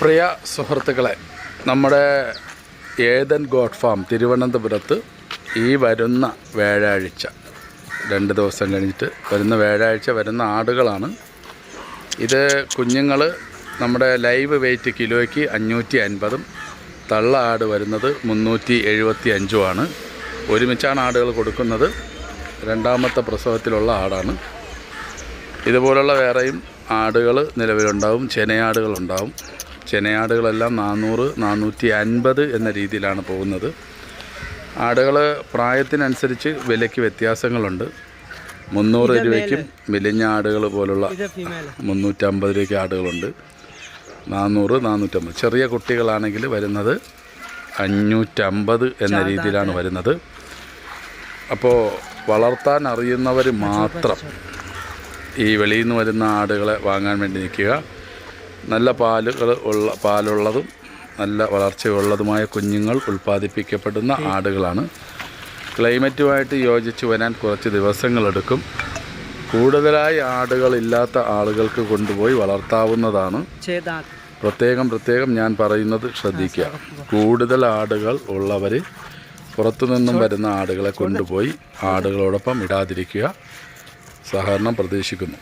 പ്രിയ സുഹൃത്തുക്കളെ നമ്മുടെ ഏതൻ God farm തിരുവനന്തപുരത്ത് ഈ വരുന്ന വ്യാഴാഴ്ച രണ്ട് ദിവസം കഴിഞ്ഞിട്ട് വരുന്ന വ്യാഴാഴ്ച വരുന്ന ആടുകളാണ്. ഇത് കുഞ്ഞുങ്ങൾ നമ്മുടെ ലൈവ് വെയിറ്റ് കിലോയ്ക്ക് അഞ്ഞൂറ്റി അൻപതും തള്ള ആട് വരുന്നത് മുന്നൂറ്റി എഴുപത്തി അഞ്ചുമാണ് ഒരുമിച്ചാണ് ആടുകൾ കൊടുക്കുന്നത്. രണ്ടാമത്തെ പ്രസവത്തിലുള്ള ആടാണ്. ഇതുപോലുള്ള വേറെയും ആടുകൾ നിലവിലുണ്ടാവും ചെനയാടുകളുണ്ടാവും. ചെനയാടുകളെല്ലാം നാനൂറ് നാനൂറ്റി അൻപത് എന്ന രീതിയിലാണ് പോകുന്നത്. ആടുകൾ പ്രായത്തിനനുസരിച്ച് വിലയ്ക്ക് വ്യത്യാസങ്ങളുണ്ട്. മുന്നൂറ് രൂപയ്ക്കും മെലിഞ്ഞ ആടുകൾ പോലുള്ള മുന്നൂറ്റമ്പത് രൂപയ്ക്ക് ആടുകളുണ്ട്. നാനൂറ് നാനൂറ്റമ്പത്. ചെറിയ കുട്ടികളാണെങ്കിൽ വരുന്നത് അഞ്ഞൂറ്റമ്പത് എന്ന രീതിയിലാണ് വരുന്നത്. അപ്പോൾ വളർത്താൻ അറിയുന്നവർ മാത്രം ഈ വെളിയിൽ നിന്ന് വരുന്ന ആടുകളെ വാങ്ങാൻ വേണ്ടി നിൽക്കുക. നല്ല പാലുകൾ ഉള്ള പാലുള്ളതും നല്ല വളർച്ചയുള്ളതുമായ കുഞ്ഞുങ്ങൾ ഉൽപ്പാദിപ്പിക്കപ്പെടുന്ന ആടുകളാണ്. ക്ലൈമറ്റുമായിട്ട് യോജിച്ച് വരാൻ കുറച്ച് ദിവസങ്ങളെടുക്കും. കൂടുതലായി ആടുകളില്ലാത്ത ആളുകൾക്ക് കൊണ്ടുപോയി വളർത്താവുന്നതാണ്. പ്രത്യേകം പ്രത്യേകം ഞാൻ പറയുന്നത് ശ്രദ്ധിക്കുക. കൂടുതൽ ആടുകൾ ഉള്ളവർ പുറത്തുനിന്നും വരുന്ന ആടുകളെ കൊണ്ടുപോയി ആടുകളോടൊപ്പം ഇടാതിരിക്കുക സഹകരണം പ്രതീക്ഷിക്കുന്നു.